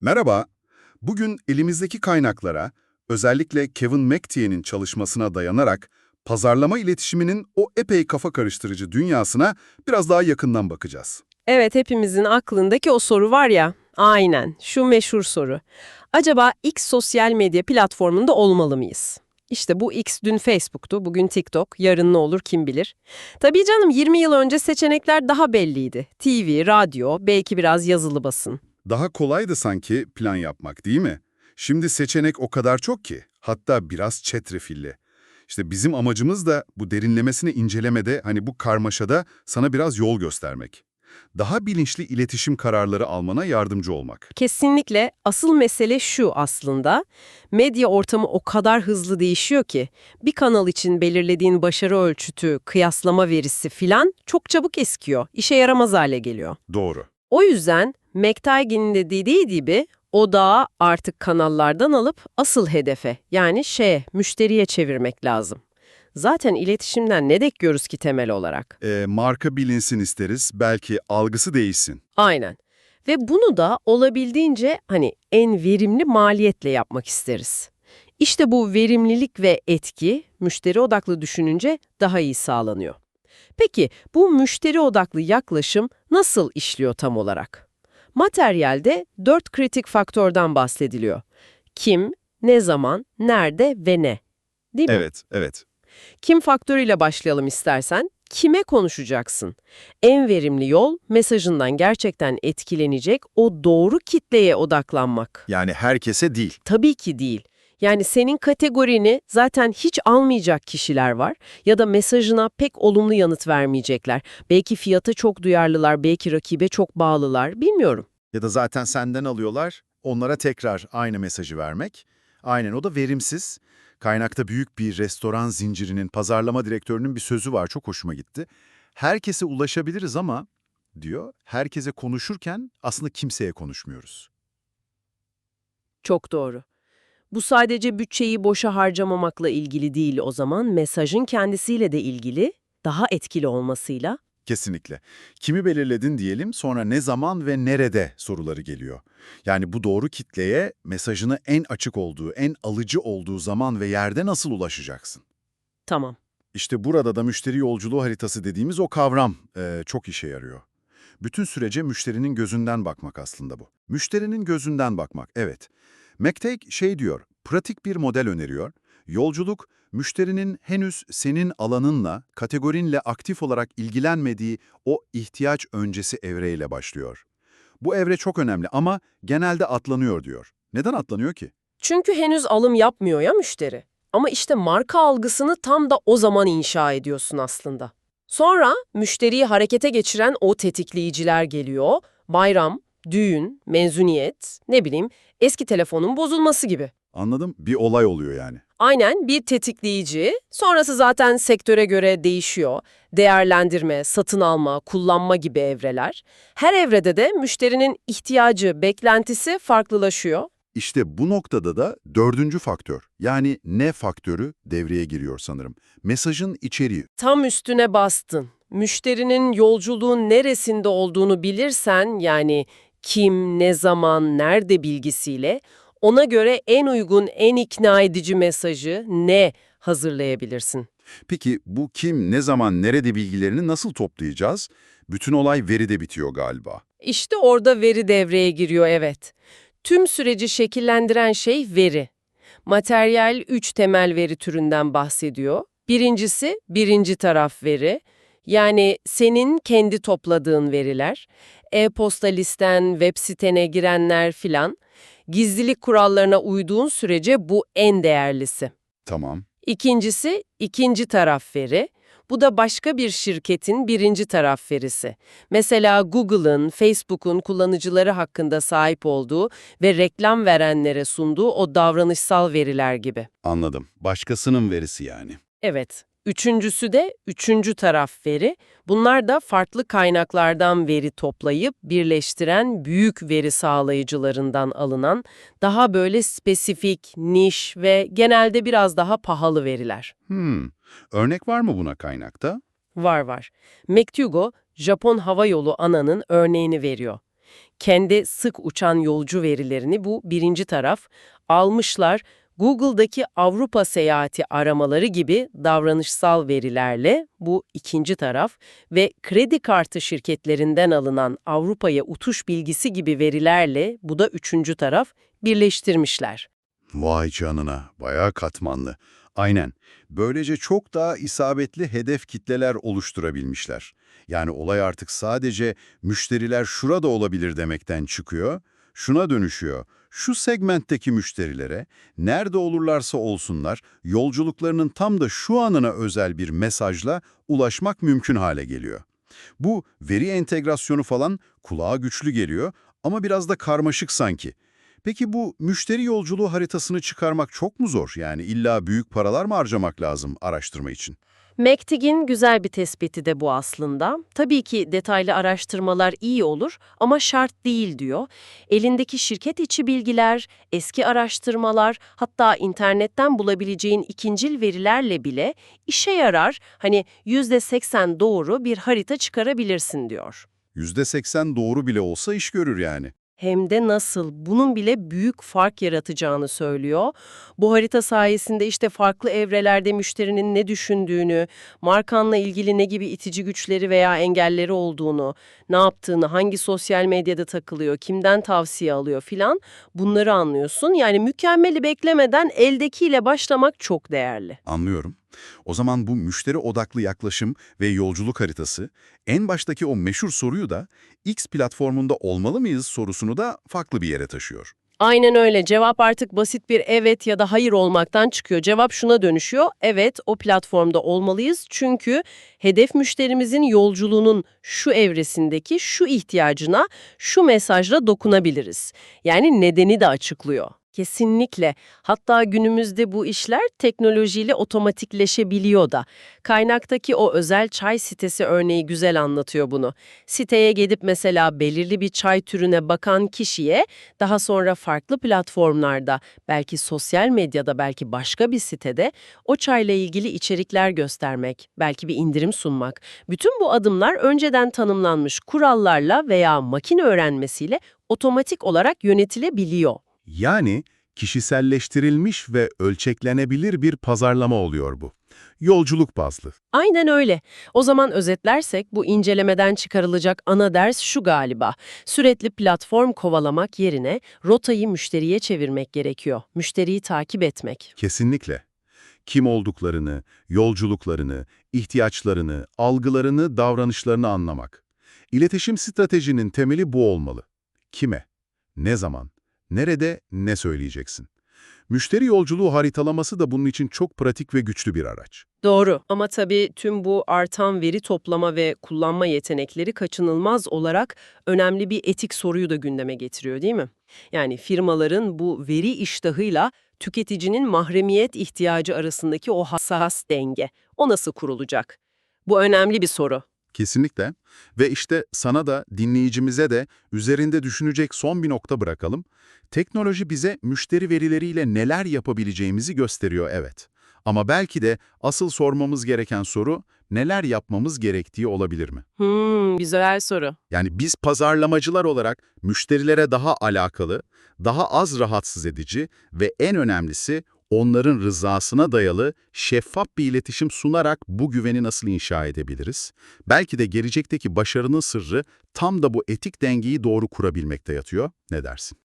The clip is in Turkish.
Merhaba. Bugün elimizdeki kaynaklara, özellikle Kevin McTiernan çalışmasına dayanarak pazarlama iletişiminin o epey kafa karıştırıcı dünyasına biraz daha yakından bakacağız. Evet, hepimizin aklındaki o soru var ya, aynen, şu meşhur soru. Acaba X sosyal medya platformunda olmalı mıyız? İşte bu X dün Facebook'tu, bugün TikTok, yarın ne olur kim bilir. Tabii canım 20 yıl önce seçenekler daha belliydi. TV, radyo, belki biraz yazılı basın. Daha kolaydı sanki plan yapmak değil mi? Şimdi seçenek o kadar çok ki, hatta biraz çetrefilli. İşte bizim amacımız da bu derinlemesine incelemede, hani bu karmaşada sana biraz yol göstermek. Daha bilinçli iletişim kararları almana yardımcı olmak. Kesinlikle asıl mesele şu aslında. Medya ortamı o kadar hızlı değişiyor ki bir kanal için belirlediğin başarı ölçütü, kıyaslama verisi filan çok çabuk eskiyor, işe yaramaz hale geliyor. Doğru. O yüzden McTaggie'nin de dediği gibi odağı artık kanallardan alıp asıl hedefe yani şeye, müşteriye çevirmek lazım. Zaten iletişimden ne bekliyoruz ki temel olarak? Ee, marka bilinsin isteriz, belki algısı değişsin. Aynen. Ve bunu da olabildiğince hani en verimli maliyetle yapmak isteriz. İşte bu verimlilik ve etki müşteri odaklı düşününce daha iyi sağlanıyor. Peki bu müşteri odaklı yaklaşım nasıl işliyor tam olarak? Materyalde dört kritik faktörden bahsediliyor. Kim, ne zaman, nerede ve ne. Değil mi? Evet, evet. Kim faktörüyle başlayalım istersen. Kime konuşacaksın? En verimli yol mesajından gerçekten etkilenecek o doğru kitleye odaklanmak. Yani herkese değil. Tabii ki değil. Yani senin kategorini zaten hiç almayacak kişiler var ya da mesajına pek olumlu yanıt vermeyecekler. Belki fiyata çok duyarlılar, belki rakibe çok bağlılar, bilmiyorum. Ya da zaten senden alıyorlar, onlara tekrar aynı mesajı vermek. Aynen o da verimsiz. Kaynakta büyük bir restoran zincirinin pazarlama direktörünün bir sözü var, çok hoşuma gitti. Herkese ulaşabiliriz ama, diyor, herkese konuşurken aslında kimseye konuşmuyoruz. Çok doğru. Bu sadece bütçeyi boşa harcamamakla ilgili değil o zaman, mesajın kendisiyle de ilgili, daha etkili olmasıyla. Kesinlikle. Kimi belirledin diyelim, sonra ne zaman ve nerede soruları geliyor. Yani bu doğru kitleye mesajını en açık olduğu, en alıcı olduğu zaman ve yerde nasıl ulaşacaksın? Tamam. İşte burada da müşteri yolculuğu haritası dediğimiz o kavram e, çok işe yarıyor. Bütün sürece müşterinin gözünden bakmak aslında bu. Müşterinin gözünden bakmak, evet. McTagg şey diyor, pratik bir model öneriyor. Yolculuk, müşterinin henüz senin alanınla, kategorinle aktif olarak ilgilenmediği o ihtiyaç öncesi evreyle başlıyor. Bu evre çok önemli ama genelde atlanıyor diyor. Neden atlanıyor ki? Çünkü henüz alım yapmıyor ya müşteri. Ama işte marka algısını tam da o zaman inşa ediyorsun aslında. Sonra müşteriyi harekete geçiren o tetikleyiciler geliyor. Bayram, düğün, mezuniyet, ne bileyim eski telefonun bozulması gibi. Anladım, bir olay oluyor yani. Aynen bir tetikleyici, sonrası zaten sektöre göre değişiyor. Değerlendirme, satın alma, kullanma gibi evreler. Her evrede de müşterinin ihtiyacı, beklentisi farklılaşıyor. İşte bu noktada da dördüncü faktör, yani ne faktörü devreye giriyor sanırım. Mesajın içeriği. Tam üstüne bastın. Müşterinin yolculuğun neresinde olduğunu bilirsen, yani kim, ne zaman, nerede bilgisiyle, ona göre en uygun, en ikna edici mesajı ne hazırlayabilirsin. Peki bu kim, ne zaman, nerede bilgilerini nasıl toplayacağız? Bütün olay veride bitiyor galiba. İşte orada veri devreye giriyor evet. Tüm süreci şekillendiren şey veri. Materyal üç temel veri türünden bahsediyor. Birincisi birinci taraf veri. Yani senin kendi topladığın veriler. E-posta listen, web sitene girenler filan. Gizlilik kurallarına uyduğun sürece bu en değerlisi. Tamam. İkincisi ikinci taraf veri. Bu da başka bir şirketin birinci taraf verisi. Mesela Google'ın, Facebook'un kullanıcıları hakkında sahip olduğu ve reklam verenlere sunduğu o davranışsal veriler gibi. Anladım. Başkasının verisi yani. Evet. Üçüncüsü de üçüncü taraf veri. Bunlar da farklı kaynaklardan veri toplayıp birleştiren büyük veri sağlayıcılarından alınan daha böyle spesifik, niş ve genelde biraz daha pahalı veriler. Hmm. Örnek var mı buna kaynakta? Var var. McTugo, Japon Hava Yolu ANA'nın örneğini veriyor. Kendi sık uçan yolcu verilerini bu birinci taraf almışlar. Google'daki Avrupa seyahati aramaları gibi davranışsal verilerle bu ikinci taraf ve kredi kartı şirketlerinden alınan Avrupa'ya utuş bilgisi gibi verilerle bu da üçüncü taraf birleştirmişler. Vay canına, bayağı katmanlı. Aynen. Böylece çok daha isabetli hedef kitleler oluşturabilmişler. Yani olay artık sadece müşteriler şurada olabilir demekten çıkıyor, şuna dönüşüyor. Şu segmentteki müşterilere, nerede olurlarsa olsunlar, yolculuklarının tam da şu anına özel bir mesajla ulaşmak mümkün hale geliyor. Bu veri entegrasyonu falan kulağa güçlü geliyor ama biraz da karmaşık sanki. Peki bu müşteri yolculuğu haritasını çıkarmak çok mu zor? Yani illa büyük paralar mı harcamak lazım araştırma için? McTigg'in güzel bir tespiti de bu aslında. Tabii ki detaylı araştırmalar iyi olur ama şart değil diyor. Elindeki şirket içi bilgiler, eski araştırmalar, hatta internetten bulabileceğin ikincil verilerle bile işe yarar. Hani %80 doğru bir harita çıkarabilirsin diyor. %80 doğru bile olsa iş görür yani. Hem de nasıl, bunun bile büyük fark yaratacağını söylüyor. Bu harita sayesinde işte farklı evrelerde müşterinin ne düşündüğünü, markanla ilgili ne gibi itici güçleri veya engelleri olduğunu, ne yaptığını, hangi sosyal medyada takılıyor, kimden tavsiye alıyor filan bunları anlıyorsun. Yani mükemmeli beklemeden eldekiyle başlamak çok değerli. Anlıyorum. O zaman bu müşteri odaklı yaklaşım ve yolculuk haritası en baştaki o meşhur soruyu da X platformunda olmalı mıyız sorusunu da farklı bir yere taşıyor. Aynen öyle. Cevap artık basit bir evet ya da hayır olmaktan çıkıyor. Cevap şuna dönüşüyor. Evet, o platformda olmalıyız. Çünkü hedef müşterimizin yolculuğunun şu evresindeki şu ihtiyacına şu mesajla dokunabiliriz. Yani nedeni de açıklıyor. Kesinlikle. Hatta günümüzde bu işler teknolojiyle otomatikleşebiliyor da. Kaynaktaki o özel çay sitesi örneği güzel anlatıyor bunu. Siteye gidip mesela belirli bir çay türüne bakan kişiye daha sonra farklı platformlarda, belki sosyal medyada, belki başka bir sitede o çayla ilgili içerikler göstermek, belki bir indirim sunmak. Bütün bu adımlar önceden tanımlanmış kurallarla veya makine öğrenmesiyle otomatik olarak yönetilebiliyor. Yani kişiselleştirilmiş ve ölçeklenebilir bir pazarlama oluyor bu. Yolculuk bazlı. Aynen öyle. O zaman özetlersek bu incelemeden çıkarılacak ana ders şu galiba. Sürekli platform kovalamak yerine rotayı müşteriye çevirmek gerekiyor. Müşteriyi takip etmek. Kesinlikle. Kim olduklarını, yolculuklarını, ihtiyaçlarını, algılarını, davranışlarını anlamak. İletişim stratejinin temeli bu olmalı. Kime? Ne zaman? Nerede? Ne söyleyeceksin? Müşteri yolculuğu haritalaması da bunun için çok pratik ve güçlü bir araç. Doğru ama tabii tüm bu artan veri toplama ve kullanma yetenekleri kaçınılmaz olarak önemli bir etik soruyu da gündeme getiriyor değil mi? Yani firmaların bu veri iştahıyla tüketicinin mahremiyet ihtiyacı arasındaki o hassas denge, o nasıl kurulacak? Bu önemli bir soru. Kesinlikle. Ve işte sana da, dinleyicimize de üzerinde düşünecek son bir nokta bırakalım. Teknoloji bize müşteri verileriyle neler yapabileceğimizi gösteriyor evet. Ama belki de asıl sormamız gereken soru neler yapmamız gerektiği olabilir mi? Hmm, güzel soru. Yani biz pazarlamacılar olarak müşterilere daha alakalı, daha az rahatsız edici ve en önemlisi onların rızasına dayalı şeffaf bir iletişim sunarak bu güveni nasıl inşa edebiliriz? Belki de gelecekteki başarının sırrı tam da bu etik dengeyi doğru kurabilmekte yatıyor. Ne dersin?